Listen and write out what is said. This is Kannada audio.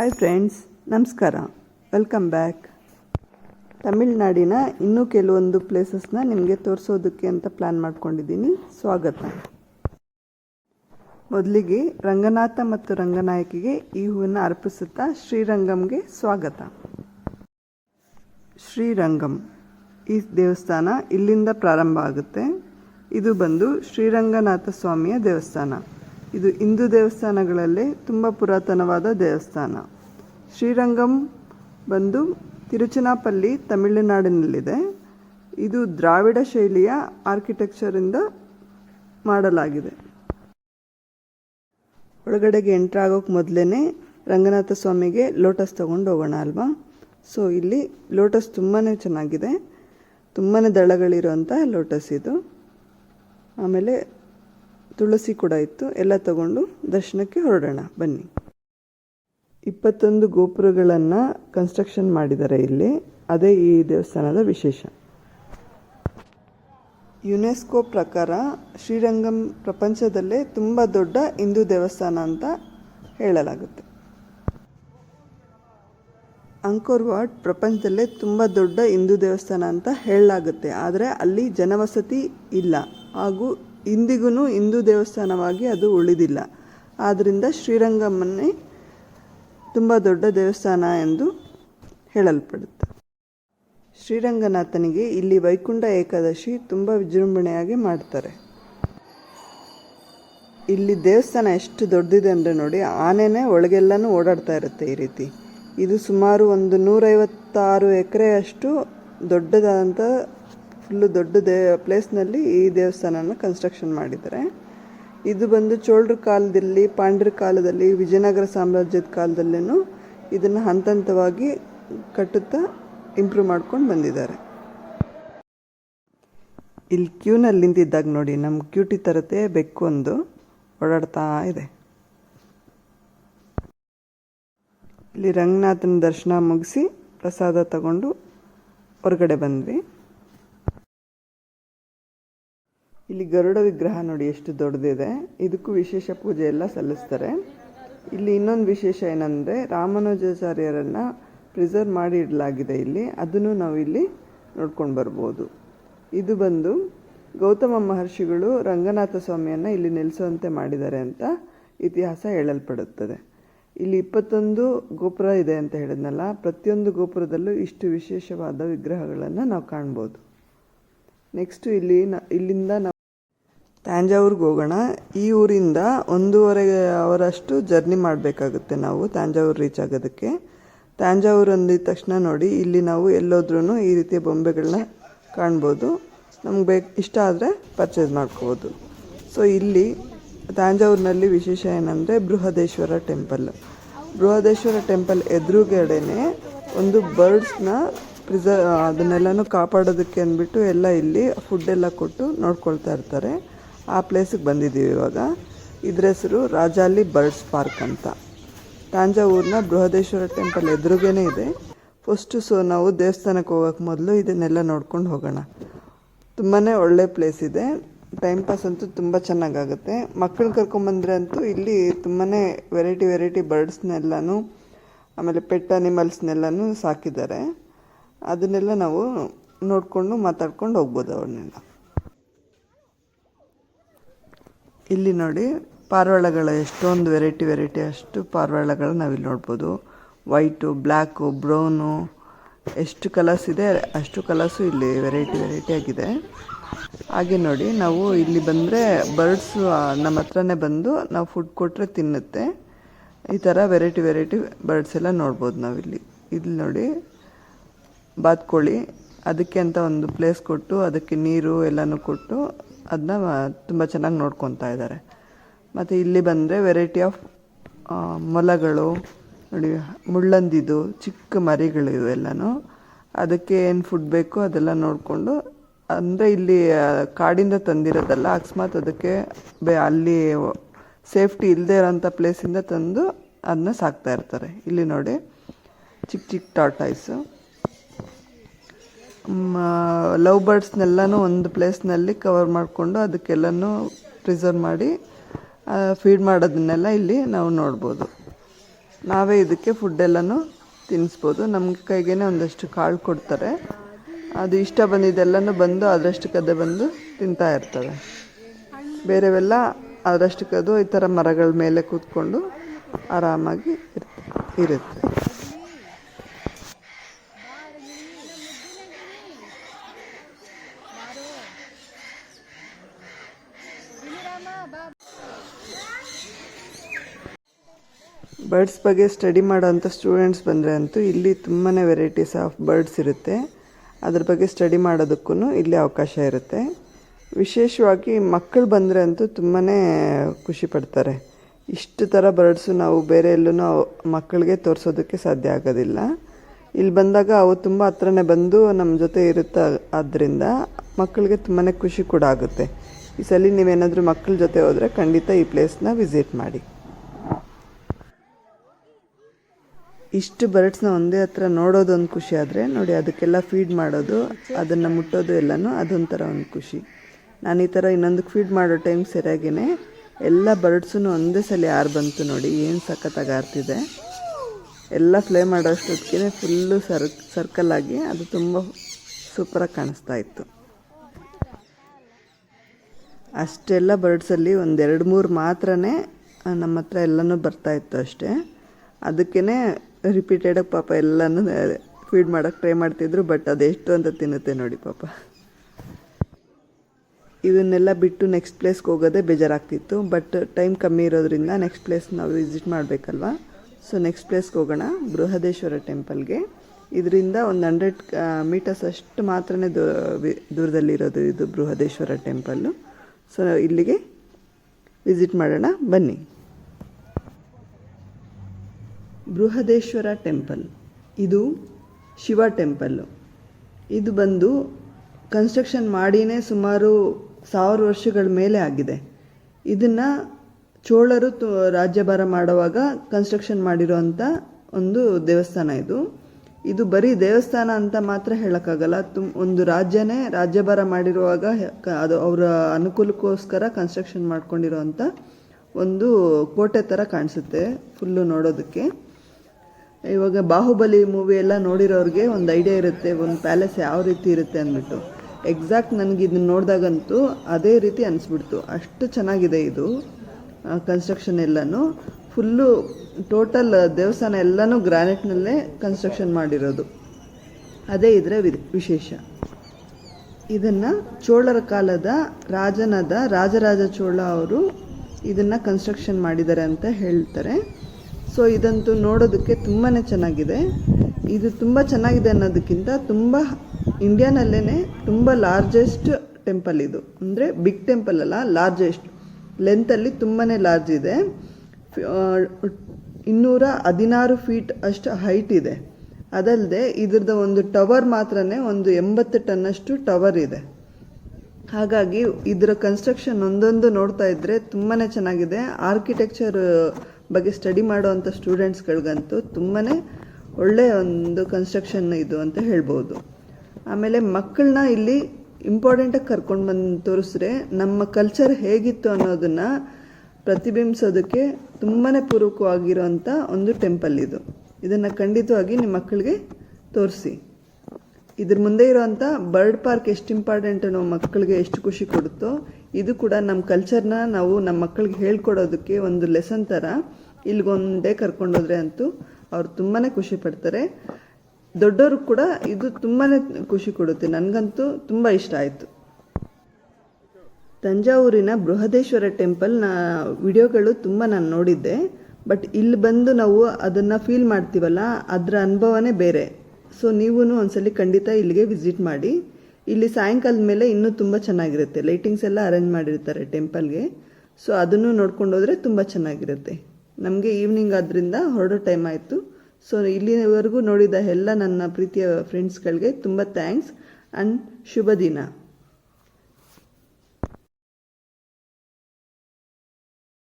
ಹಾಯ್ ಫ್ರೆಂಡ್ಸ್ ನಮಸ್ಕಾರ. ವೆಲ್ಕಮ್ ಬ್ಯಾಕ್ ತಮಿಳ್ನಾಡಿನ ಇನ್ನೂ ಕೆಲವೊಂದು ಪ್ಲೇಸಸ್ನ ನಿಮಗೆ ತೋರಿಸೋದಕ್ಕೆ ಅಂತ ಪ್ಲ್ಯಾನ್ ಮಾಡ್ಕೊಂಡಿದ್ದೀನಿ. ಸ್ವಾಗತ. ಮೊದಲಿಗೆ ರಂಗನಾಥ ಮತ್ತು ರಂಗನಾಯಕಿಗೆ ಈ ಹೂವನ್ನು ಅರ್ಪಿಸುತ್ತಾ ಶ್ರೀರಂಗಂಗೆ ಸ್ವಾಗತ. ಶ್ರೀರಂಗಂ. ಈ ದೇವಸ್ಥಾನ ಇಲ್ಲಿಂದ ಪ್ರಾರಂಭ ಆಗುತ್ತೆ. ಇದು ಬಂದು ಶ್ರೀರಂಗನಾಥ ಸ್ವಾಮಿಯ ದೇವಸ್ಥಾನ. ಇದು ಹಿಂದೂ ದೇವಸ್ಥಾನಗಳಲ್ಲಿ ತುಂಬ ಪುರಾತನವಾದ ದೇವಸ್ಥಾನ. ಶ್ರೀರಂಗಂ ಬಂದು ತಿರುಚನಾಪಲ್ಲಿ ತಮಿಳುನಾಡಿನಲ್ಲಿದೆ. ಇದು ದ್ರಾವಿಡ ಶೈಲಿಯ ಆರ್ಕಿಟೆಕ್ಚರಿಂದ ಮಾಡಲಾಗಿದೆ. ಒಳಗಡೆಗೆ ಎಂಟ್ರ್ ಆಗೋಕ್ಕೆ ಮೊದಲೇ ರಂಗನಾಥ ಸ್ವಾಮಿಗೆ ಲೋಟಸ್ ತೊಗೊಂಡು ಹೋಗೋಣ ಅಲ್ವಾ? ಸೊ ಇಲ್ಲಿ ಲೋಟಸ್ ತುಂಬಾ ಚೆನ್ನಾಗಿದೆ. ತುಂಬಾ ದಳಗಳಿರುವಂಥ ಲೋಟಸ್ ಇದು. ಆಮೇಲೆ ತುಳಸಿ ಕೂಡ ಇತ್ತು. ಎಲ್ಲ ತಗೊಂಡು ದರ್ಶನಕ್ಕೆ ಹೊರಡೋಣ. ಬನ್ನಿ. ಇಪ್ಪತ್ತೊಂದು ಗೋಪುರಗಳನ್ನು ಕನ್ಸ್ಟ್ರಕ್ಷನ್ ಮಾಡಿದ್ದಾರೆ ಇಲ್ಲಿ. ಅದೇ ಈ ದೇವಸ್ಥಾನದ ವಿಶೇಷ. ಯುನೆಸ್ಕೋ ಪ್ರಕಾರ ಶ್ರೀರಂಗಂ ಪ್ರಪಂಚದಲ್ಲೇ ತುಂಬ ದೊಡ್ಡ ಹಿಂದೂ ದೇವಸ್ಥಾನ ಅಂತ ಹೇಳಲಾಗುತ್ತೆ. ಅಂಕೋರ್ ವಾಟ್ ಪ್ರಪಂಚದಲ್ಲೇ ತುಂಬ ದೊಡ್ಡ ಹಿಂದೂ ದೇವಸ್ಥಾನ ಅಂತ ಹೇಳಲಾಗುತ್ತೆ. ಆದರೆ ಅಲ್ಲಿ ಜನವಸತಿ ಇಲ್ಲ. ಹಾಗೂ ಇಂದಿಗೂ ಹಿಂದೂ ದೇವಸ್ಥಾನವಾಗಿ ಅದು ಉಳಿದಿಲ್ಲ. ಆದ್ದರಿಂದ ಶ್ರೀರಂಗಮ್ಮನೇ ತುಂಬ ದೊಡ್ಡ ದೇವಸ್ಥಾನ ಎಂದು ಹೇಳಲ್ಪಡುತ್ತೆ. ಶ್ರೀರಂಗನಾಥನಿಗೆ ಇಲ್ಲಿ ವೈಕುಂಠ ಏಕಾದಶಿ ತುಂಬ ವಿಜೃಂಭಣೆಯಾಗಿ ಮಾಡ್ತಾರೆ. ಇಲ್ಲಿ ದೇವಸ್ಥಾನ ಎಷ್ಟು ದೊಡ್ಡದಿದೆ ಅಂದರೆ ನೋಡಿ, ಆನೆನೇ ಒಳಗೆಲ್ಲನೂ ಓಡಾಡ್ತಾ ಇರುತ್ತೆ ಈ ರೀತಿ. ಇದು ಸುಮಾರು ಒಂದು ನೂರೈವತ್ತಾರು ಎಕರೆಯಷ್ಟು ದೊಡ್ಡದಾದಂಥ ಫುಲ್ಲು ದೊಡ್ಡ ದೇ ಪ್ಲೇಸ್ನಲ್ಲಿ ಈ ದೇವಸ್ಥಾನನ ಕನ್ಸ್ಟ್ರಕ್ಷನ್ ಮಾಡಿದ್ದಾರೆ. ಇದು ಬಂದು ಚೋಳರ ಕಾಲದಲ್ಲಿ, ಪಾಂಡ್ರ ಕಾಲದಲ್ಲಿ, ವಿಜಯನಗರ ಸಾಮ್ರಾಜ್ಯದ ಕಾಲದಲ್ಲೇ ಇದನ್ನು ಹಂತ ಹಂತವಾಗಿ ಕಟ್ಟುತ್ತಾ ಇಂಪ್ರೂವ್ ಮಾಡ್ಕೊಂಡು ಬಂದಿದ್ದಾರೆ. ಇಲ್ಲಿ ಕ್ಯೂನಲ್ಲಿ ನಿಂತಿದ್ದಾಗ ನೋಡಿ ನಮ್ಮ ಕ್ಯೂಟಿ ಥರತೆ ಬೆಕ್ಕು ಒಂದು ಓಡಾಡ್ತಾ ಇದೆ. ಇಲ್ಲಿ ರಂಗನಾಥನ ದರ್ಶನ ಮುಗಿಸಿ ಪ್ರಸಾದ ತಗೊಂಡು ಹೊರಗಡೆ ಬಂದ್ವಿ. ಇಲ್ಲಿ ಗರುಡ ವಿಗ್ರಹ ನೋಡಿ ಎಷ್ಟು ದೊಡ್ಡದಿದೆ. ಇದಕ್ಕೂ ವಿಶೇಷ ಪೂಜೆ ಎಲ್ಲ ಸಲ್ಲಿಸ್ತಾರೆ. ಇಲ್ಲಿ ಇನ್ನೊಂದು ವಿಶೇಷ ಏನಂದರೆ ರಾಮಾನುಜಾಚಾರ್ಯರನ್ನು ಪ್ರಿಸರ್ವ್ ಮಾಡಿ ಇಡಲಾಗಿದೆ ಇಲ್ಲಿ. ಅದನ್ನು ನಾವು ಇಲ್ಲಿ ನೋಡ್ಕೊಂಡು ಬರ್ಬೋದು. ಇದು ಬಂದು ಗೌತಮ ಮಹರ್ಷಿಗಳು ರಂಗನಾಥ ಸ್ವಾಮಿಯನ್ನು ಇಲ್ಲಿ ನೆಲೆಸುವಂತೆ ಮಾಡಿದ್ದಾರೆ ಅಂತ ಇತಿಹಾಸ ಹೇಳಲ್ಪಡುತ್ತದೆ. ಇಲ್ಲಿ ಇಪ್ಪತ್ತೊಂದು ಗೋಪುರ ಇದೆ ಅಂತ ಹೇಳಿದ್ನಲ್ಲ, ಪ್ರತಿಯೊಂದು ಗೋಪುರದಲ್ಲೂ ಇಷ್ಟು ವಿಶೇಷವಾದ ವಿಗ್ರಹಗಳನ್ನು ನಾವು ಕಾಣ್ಬೋದು. ನೆಕ್ಸ್ಟು ಇಲ್ಲಿ ನ ಇಲ್ಲಿಂದ ತಾಂಜಾವೂರ್ಗೆ ಹೋಗೋಣ. ಈ ಊರಿಂದ ಒಂದೂವರೆ ಅವರಷ್ಟು ಜರ್ನಿ ಮಾಡಬೇಕಾಗುತ್ತೆ ನಾವು ತಾಂಜಾವೂರು ರೀಚ್ ಆಗೋದಕ್ಕೆ. ತಾಂಜಾವೂರು ಅಂದಿದ ತಕ್ಷಣ ನೋಡಿ, ಇಲ್ಲಿ ನಾವು ಎಲ್ಲೋದ್ರೂ ಈ ರೀತಿಯ ಬೊಂಬೆಗಳನ್ನ ಕಾಣ್ಬೋದು. ನಮ್ಗೆ ಬೇಕು, ಇಷ್ಟ ಆದರೆ ಪರ್ಚೇಸ್ ಮಾಡ್ಕೋಬೋದು. ಸೊ ಇಲ್ಲಿ ತಾಂಜಾವೂರಿನಲ್ಲಿ ವಿಶೇಷ ಏನಂದರೆ ಬೃಹದೇಶ್ವರ ಟೆಂಪಲ್ ಬೃಹದೇಶ್ವರ ಟೆಂಪಲ್ ಎದುರುಗಡೆನೆ ಒಂದು ಬರ್ಡ್ಸ್ನ ಪ್ರಿಸರ್ ಅದನ್ನೆಲ್ಲನೂ ಕಾಪಾಡೋದಕ್ಕೆ ಅಂದ್ಬಿಟ್ಟು ಎಲ್ಲ ಇಲ್ಲಿ ಫುಡ್ಡೆಲ್ಲ ಕೊಟ್ಟು ನೋಡ್ಕೊಳ್ತಾ ಇರ್ತಾರೆ. ಆ ಪ್ಲೇಸಿಗೆ ಬಂದಿದ್ದೀವಿ ಇವಾಗ. ಇದ್ರ ಹೆಸರು ರಾಜಾಲಿ ಬರ್ಡ್ಸ್ ಪಾರ್ಕ್ ಅಂತ. ತಾಂಜಾವೂರಿನ ಬೃಹದೇಶ್ವರ ಟೆಂಪಲ್ ಎದುರುಗೇನೆ ಇದೆ. ಫಸ್ಟು ಸೊ ನಾವು ದೇವಸ್ಥಾನಕ್ಕೆ ಹೋಗೋಕ್ಕೆ ಮೊದಲು ಇದನ್ನೆಲ್ಲ ನೋಡ್ಕೊಂಡು ಹೋಗೋಣ. ತುಂಬಾ ಒಳ್ಳೆ ಪ್ಲೇಸ್ ಇದೆ. ಟೈಮ್ ಪಾಸ್ ಅಂತೂ ತುಂಬ ಚೆನ್ನಾಗಾಗುತ್ತೆ. ಮಕ್ಕಳು ಕರ್ಕೊಂಬಂದ್ರೆ ಅಂತೂ ಇಲ್ಲಿ ತುಂಬಾ ವೆರೈಟಿ ವೆರೈಟಿ ಬರ್ಡ್ಸ್ನೆಲ್ಲನೂ, ಆಮೇಲೆ ಪೆಟ್ ಅನಿಮಲ್ಸ್ನೆಲ್ಲನೂ ಸಾಕಿದ್ದಾರೆ. ಅದನ್ನೆಲ್ಲ ನಾವು ನೋಡಿಕೊಂಡು ಮಾತಾಡ್ಕೊಂಡು ಹೋಗ್ಬೋದು ಅವನ್ನೆಲ್ಲ ಇಲ್ಲಿ ನೋಡಿ, ಪಾರಿವಾಳಗಳು ಎಷ್ಟೊಂದು ವೆರೈಟಿ ವೆರೈಟಿ ಅಷ್ಟು ಪಾರಿವಾಳಗಳು ನಾವಿಲ್ಲಿ ನೋಡ್ಬೋದು. ವೈಟು ಬ್ಲ್ಯಾಕು ಬ್ರೌನು ಎಷ್ಟು ಕಲರ್ಸ್ ಇದೆ, ಅಷ್ಟು ಕಲರ್ಸು ಇಲ್ಲಿ ವೆರೈಟಿ ವೆರೈಟಿ ಆಗಿದೆ. ಹಾಗೆ ನೋಡಿ, ನಾವು ಇಲ್ಲಿ ಬಂದರೆ ಬರ್ಡ್ಸು ನಮ್ಮ ಹತ್ರನೇ ಬಂದು ನಾವು ಫುಡ್ ಕೊಟ್ಟರೆ ತಿನ್ನುತ್ತೆ. ಈ ಥರ ವೆರೈಟಿ ವೆರೈಟಿ ಬರ್ಡ್ಸ್ ಎಲ್ಲ ನೋಡ್ಬೋದು ನಾವಿಲ್ಲಿ. ಇಲ್ಲಿ ನೋಡಿ, ಬಾತ್ಕೋಳಿ, ಅದಕ್ಕೆ ಅಂತ ಒಂದು ಪ್ಲೇಸ್ ಕೊಟ್ಟು, ಅದಕ್ಕೆ ನೀರು ಎಲ್ಲನೂ ಕೊಟ್ಟು ಅದನ್ನ ತುಂಬ ಚೆನ್ನಾಗಿ ನೋಡ್ಕೊತಾ ಇದ್ದಾರೆ ಮತ್ತು ಇಲ್ಲಿ ಬಂದರೆ ವೆರೈಟಿ ಆಫ್ ಮೊಲಗಳು, ನೋಡಿ, ಮುಳ್ಳಂದಿದು, ಚಿಕ್ಕ ಮರಿಗಳು ಇವೆಲ್ಲನೂ. ಅದಕ್ಕೆ ಏನು ಫುಡ್ ಬೇಕು ಅದೆಲ್ಲ ನೋಡಿಕೊಂಡು, ಅಂದರೆ ಇಲ್ಲಿ ಕಾಡಿಂದ ತಂದಿರೋದಲ್ಲ, ಅಕಸ್ಮಾತ್ ಅದಕ್ಕೆ ಬೇ, ಅಲ್ಲಿ ಸೇಫ್ಟಿ ಇಲ್ಲದೆ ಇರೋಂಥ ಪ್ಲೇಸಿಂದ ತಂದು ಅದನ್ನ ಸಾಕ್ತಾ ಇರ್ತಾರೆ. ಇಲ್ಲಿ ನೋಡಿ ಚಿಕ್ಕ ಚಿಕ್ಕ ಟಾಟಾಯ್ಸು ಲವ್ ಬರ್ಡ್ಸ್ನೆಲ್ಲನೂ ಒಂದು ಪ್ಲೇಸ್ನಲ್ಲಿ ಕವರ್ ಮಾಡಿಕೊಂಡು ಅದಕ್ಕೆಲ್ಲನೂ ಪ್ರಿಸರ್ವ್ ಮಾಡಿ ಫೀಡ್ ಮಾಡೋದನ್ನೆಲ್ಲ ಇಲ್ಲಿ ನಾವು ನೋಡ್ಬೋದು. ನಾವೇ ಇದಕ್ಕೆ ಫುಡ್ಡೆಲ್ಲನೂ ತಿನ್ನಿಸ್ಬೋದು ನಮ್ಮ ಕೈಗೇನೆ ಒಂದಷ್ಟು ಕಾಳು ಕೊಡ್ತಾರೆ. ಅದು ಇಷ್ಟ ಬಂದಿದ್ದೆಲ್ಲನೂ ಬಂದು ಅದರಷ್ಟಕ್ಕದೇ ಬಂದು ತಿಂತಾ ಇರ್ತವೆ. ಬೇರೆವೆಲ್ಲ ಅದರಷ್ಟಕ್ಕದು ಈ ಥರ ಮರಗಳ ಮೇಲೆ ಕೂತ್ಕೊಂಡು ಆರಾಮಾಗಿ ಇರ್ತ, ಇರುತ್ತೆ. ಬರ್ಡ್ಸ್ ಬಗ್ಗೆ ಸ್ಟಡಿ ಮಾಡೋಂಥ ಸ್ಟೂಡೆಂಟ್ಸ್ ಬಂದರೆ ಅಂತೂ ಇಲ್ಲಿ ತುಂಬಾ ವೆರೈಟೀಸ್ ಆಫ್ ಬರ್ಡ್ಸ್ ಇರುತ್ತೆ. ಅದ್ರ ಬಗ್ಗೆ ಸ್ಟಡಿ ಮಾಡೋದಕ್ಕೂ ಇಲ್ಲಿ ಅವಕಾಶ ಇರುತ್ತೆ. ವಿಶೇಷವಾಗಿ ಮಕ್ಕಳು ಬಂದರೆ ಅಂತೂ ತುಂಬಾ ಖುಷಿ ಪಡ್ತಾರೆ. ಇಷ್ಟು ಥರ ಬರ್ಡ್ಸು ನಾವು ಬೇರೆ ಎಲ್ಲೂ ಮಕ್ಕಳಿಗೆ ತೋರಿಸೋದಕ್ಕೆ ಸಾಧ್ಯ ಆಗೋದಿಲ್ಲ. ಇಲ್ಲಿ ಬಂದಾಗ ಅವು ತುಂಬ ಹತ್ರನೇ ಬಂದು ನಮ್ಮ ಜೊತೆ ಇರುತ್ತೆ ಆದ್ದರಿಂದ ಮಕ್ಕಳಿಗೆ ತುಂಬಾ ಖುಷಿ ಕೂಡ ಆಗುತ್ತೆ. ಈ ಸಲ ನೀವೇನಾದರೂ ಮಕ್ಕಳ ಜೊತೆ ಹೋದರೆ ಖಂಡಿತ ಈ ಪ್ಲೇಸ್ನ ವಿಸಿಟ್ ಮಾಡಿ. ಇಷ್ಟು ಬರ್ಡ್ಸ್ನ ಒಂದೇ ಹತ್ರ ನೋಡೋದು ಒಂದು ಖುಷಿ ಆದರೆ ನೋಡಿ ಅದಕ್ಕೆಲ್ಲ ಫೀಡ್ ಮಾಡೋದು, ಅದನ್ನು ಮುಟ್ಟೋದು ಎಲ್ಲನೂ ಅದೊಂಥರ ಒಂದು ಖುಷಿ. ನಾನು ಈ ಥರ ಇನ್ನೊಂದಕ್ಕೆ ಫೀಡ್ ಮಾಡೋ ಟೈಮ್ ಸರಿಯಾಗಿಯೇ ಎಲ್ಲ ಬರ್ಡ್ಸೂ ಒಂದೇ ಸಲ ಯಾರು ಬಂತು ನೋಡಿ ಏನು ಸಖತ್ತಾಗಿ ಆರ್ತಿದೆ ಎಲ್ಲ ಫ್ಲೇ ಮಾಡೋಷ್ಟೊತ್ತಿಗೆ ಫುಲ್ಲು ಸರ್ ಸರ್ಕಲ್ ಆಗಿ ಅದು ತುಂಬ ಸೂಪರಾಗಿ ಕಾಣಿಸ್ತಾ ಇತ್ತು. ಅಷ್ಟೆಲ್ಲ ಬರ್ಡ್ಸಲ್ಲಿ ಒಂದೆರಡು ಮೂರು ಮಾತ್ರನೇ ನಮ್ಮ ಹತ್ರ ಎಲ್ಲನೂ ಬರ್ತಾ ಇತ್ತು ಅಷ್ಟೇ. ಅದಕ್ಕೇ ರಿಪೀಟೆಡಾಗಿ ಪಾಪ ಎಲ್ಲನೂ ಫೀಡ್ ಮಾಡೋಕ್ಕೆ ಟ್ರೈ ಮಾಡ್ತಿದ್ರು ಬಟ್ ಅದೆಷ್ಟು ಅಂತ ತಿನ್ನುತ್ತೆ ನೋಡಿ ಪಾಪ. ಇವನ್ನೆಲ್ಲ ಬಿಟ್ಟು ನೆಕ್ಸ್ಟ್ ಪ್ಲೇಸ್ಗೆ ಹೋಗೋದೇ ಬೇಜಾರಾಗ್ತಿತ್ತು ಬಟ್ ಟೈಮ್ ಕಮ್ಮಿ ಇರೋದ್ರಿಂದ ನೆಕ್ಸ್ಟ್ ಪ್ಲೇಸ್ ನಾವು ವಿಸಿಟ್ ಮಾಡಬೇಕಲ್ವ? ಸೊ ನೆಕ್ಸ್ಟ್ ಪ್ಲೇಸ್ಗೆ ಹೋಗೋಣ, ಬೃಹದೇಶ್ವರ ಟೆಂಪಲ್ಗೆ ಇದರಿಂದ ಒಂದು ಹಂಡ್ರೆಡ್ ಮೀಟರ್ಸ್ ಅಷ್ಟು ಮಾತ್ರನೇ ದೂ ದೂರದಲ್ಲಿರೋದು ಇದು ಬೃಹದೇಶ್ವರ ಟೆಂಪಲ್ಲು ಸೊ ಇಲ್ಲಿಗೆ ವಿಸಿಟ್ ಮಾಡೋಣ. ಬನ್ನಿ. ಬೃಹದೇಶ್ವರ ಟೆಂಪಲ್ ಇದು ಶಿವ ಟೆಂಪಲ್ಲು ಇದು ಬಂದು ಕನ್ಸ್ಟ್ರಕ್ಷನ್ ಮಾಡಿನೇ ಸುಮಾರು ಸಾವಿರ ವರ್ಷಗಳ ಮೇಲೆ ಆಗಿದೆ. ಇದನ್ನು ಚೋಳರು ರಾಜ್ಯಭಾರ ಮಾಡುವಾಗ ಕನ್ಸ್ಟ್ರಕ್ಷನ್ ಮಾಡಿರೋವಂಥ ಒಂದು ದೇವಸ್ಥಾನ ಇದು. ಇದು ಬರೀ ದೇವಸ್ಥಾನ ಅಂತ ಮಾತ್ರ ಹೇಳೋಕ್ಕಾಗಲ್ಲ. ತುಮ್, ಒಂದು ರಾಜ್ಯನೇ ರಾಜ್ಯಭಾರ ಮಾಡಿರುವಾಗ ಅದು ಅವರ ಅನುಕೂಲಕ್ಕೋಸ್ಕರ ಕನ್ಸ್ಟ್ರಕ್ಷನ್ ಮಾಡ್ಕೊಂಡಿರೋವಂಥ ಒಂದು ಕೋಟೆ ಥರ ಕಾಣಿಸುತ್ತೆ ಫುಲ್ಲು ನೋಡೋದಕ್ಕೆ. ಇವಾಗ ಬಾಹುಬಲಿ ಮೂವಿ ಎಲ್ಲ ನೋಡಿರೋರಿಗೆ ಒಂದು ಐಡಿಯಾ ಇರುತ್ತೆ, ಒಂದು ಪ್ಯಾಲೇಸ್ ಯಾವ ರೀತಿ ಇರುತ್ತೆ ಅಂದ್ಬಿಟ್ಟು. ಎಕ್ಸಾಕ್ಟ್ ನನಗೆ ಇದನ್ನ ನೋಡಿದಾಗಂತೂ ಅದೇ ರೀತಿ ಅನಿಸ್ಬಿಡ್ತು. ಅಷ್ಟು ಚೆನ್ನಾಗಿದೆ ಇದು ಕನ್ಸ್ಟ್ರಕ್ಷನ್ ಎಲ್ಲನೂ. ಫುಲ್ಲು ಟೋಟಲ್ ದೇವಸ್ಥಾನ ಎಲ್ಲನೂ ಗ್ರಾನೈಟ್ನಲ್ಲೇ ಕನ್ಸ್ಟ್ರಕ್ಷನ್ ಮಾಡಿರೋದು. ಅದೇ ಇದರ ವಿಶೇಷ. ಇದನ್ನು ಚೋಳರ ಕಾಲದ ರಾಜನಾದ ರಾಜರಾಜ ಚೋಳ ಅವರು ಇದನ್ನು ಕನ್ಸ್ಟ್ರಕ್ಷನ್ ಮಾಡಿದ್ದಾರೆ ಅಂತ ಹೇಳ್ತಾರೆ. ಸೊ ಇದಂತೂ ನೋಡೋದಕ್ಕೆ ತುಂಬಾ ಚೆನ್ನಾಗಿದೆ. ಇದು ತುಂಬ ಚೆನ್ನಾಗಿದೆ ಅನ್ನೋದಕ್ಕಿಂತ ತುಂಬ ಇಂಡಿಯಾನಲ್ಲೇ ತುಂಬ ಲಾರ್ಜೆಸ್ಟ್ ಟೆಂಪಲ್ ಇದು. ಅಂದರೆ ಬಿಗ್ ಟೆಂಪಲ್ ಅಲ್ಲ ಲಾರ್ಜೆಸ್ಟ್ ಲೆಂತಲ್ಲಿ ತುಂಬಾ ಲಾರ್ಜ್ ಇದೆ. ಇನ್ನೂರ ಹದಿನಾರು ಫೀಟ್ ಅಷ್ಟು ಹೈಟ್ ಇದೆ. ಅದಲ್ಲದೆ ಇದ್ರದ್ದು ಒಂದು ಟವರ್ ಮಾತ್ರನೇ ಒಂದು ಎಂಬತ್ತು ಟನ್ನಷ್ಟು ಟವರ್ ಇದೆ. ಹಾಗಾಗಿ ಇದರ ಕನ್ಸ್ಟ್ರಕ್ಷನ್ ಒಂದೊಂದು ನೋಡ್ತಾ ಇದ್ದರೆ ತುಂಬಾ ಚೆನ್ನಾಗಿದೆ. ಆರ್ಕಿಟೆಕ್ಚರ್ ಬಗ್ಗೆ ಸ್ಟಡಿ ಮಾಡುವಂಥ ಸ್ಟೂಡೆಂಟ್ಸ್ಗಳಿಗಂತೂ ತುಂಬಾ ಒಳ್ಳೆಯ ಒಂದು ಕನ್ಸ್ಟ್ರಕ್ಷನ್ ಇದು ಅಂತ ಹೇಳ್ಬೋದು. ಆಮೇಲೆ ಮಕ್ಕಳನ್ನ ಇಲ್ಲಿ ಇಂಪಾರ್ಟೆಂಟಾಗಿ ಕರ್ಕೊಂಡು ಬಂದು ತೋರಿಸ್ರೆ ನಮ್ಮ ಕಲ್ಚರ್ ಹೇಗಿತ್ತು ಅನ್ನೋದನ್ನು ಪ್ರತಿಬಿಂಬಿಸೋದಕ್ಕೆ ತುಂಬಾ ಪೂರಕವಾಗಿರೋಂಥ ಒಂದು ಟೆಂಪಲ್ ಇದು. ಇದನ್ನು ಖಂಡಿತವಾಗಿ ನಿಮ್ಮ ಮಕ್ಕಳಿಗೆ ತೋರಿಸಿ. ಇದ್ರ ಮುಂದೆ ಇರೋವಂಥ ಬರ್ಡ್ ಪಾರ್ಕ್ ಎಷ್ಟು ಇಂಪಾರ್ಟೆಂಟ್ ಅನ್ನೋ ಮಕ್ಕಳಿಗೆ ಎಷ್ಟು ಖುಷಿ ಕೊಡುತ್ತೋ, ಇದು ಕೂಡ ನಮ್ಮ ಕಲ್ಚರ್ನ ನಾವು ನಮ್ಮ ಮಕ್ಕಳಿಗೆ ಹೇಳ್ಕೊಡೋದಕ್ಕೆ ಒಂದು ಲೆಸನ್ ಥರ ಇಲ್ಲಿಗೊಂದೇ ಕರ್ಕೊಂಡೋದ್ರೆ ಅಂತೂ ಅವ್ರು ತುಂಬಾ ಖುಷಿ ಪಡ್ತಾರೆ. ದೊಡ್ಡವರು ಕೂಡ ಇದು ತುಂಬಾ ಖುಷಿ ಕೊಡುತ್ತೆ. ನನಗಂತೂ ತುಂಬ ಇಷ್ಟ ಆಯಿತು. ತಂಜಾವೂರಿನ ಬೃಹದೇಶ್ವರ ಟೆಂಪಲ್ನ ವಿಡಿಯೋಗಳು ತುಂಬ ನಾನು ನೋಡಿದ್ದೆ, ಬಟ್ ಇಲ್ಲಿ ಬಂದು ನಾವು ಅದನ್ನು ಫೀಲ್ ಮಾಡ್ತೀವಲ್ಲ, ಅದರ ಅನುಭವನೇ ಬೇರೆ. ಸೊ ನೀವೂ ಒಂದ್ಸಲಿ ಖಂಡಿತ ಇಲ್ಲಿಗೆ ವಿಸಿಟ್ ಮಾಡಿ. ಇಲ್ಲಿ ಸಾಯಂಕಾಲದ ಮೇಲೆ ಇನ್ನೂ ತುಂಬ ಚೆನ್ನಾಗಿರುತ್ತೆ. ಲೈಟಿಂಗ್ಸ್ ಎಲ್ಲ ಅರೇಂಜ್ ಮಾಡಿರ್ತಾರೆ ಟೆಂಪಲ್ಗೆ. ಸೊ ಅದನ್ನು ನೋಡ್ಕೊಂಡು ಹೋದರೆ ತುಂಬ ಚೆನ್ನಾಗಿರುತ್ತೆ. ನಮಗೆ ಈವ್ನಿಂಗ್ ಆದ್ದರಿಂದ ಹೊರಡೋ ಟೈಮ್ ಆಯಿತು. ಸೊ ಇಲ್ಲಿವರೆಗೂ ನೋಡಿದ ಎಲ್ಲ ನನ್ನ ಪ್ರೀತಿಯ ಫ್ರೆಂಡ್ಸ್ಗಳಿಗೆ ತುಂಬ ಥ್ಯಾಂಕ್ಸ್ ಆ್ಯಂಡ್ ಶುಭ ದಿನ.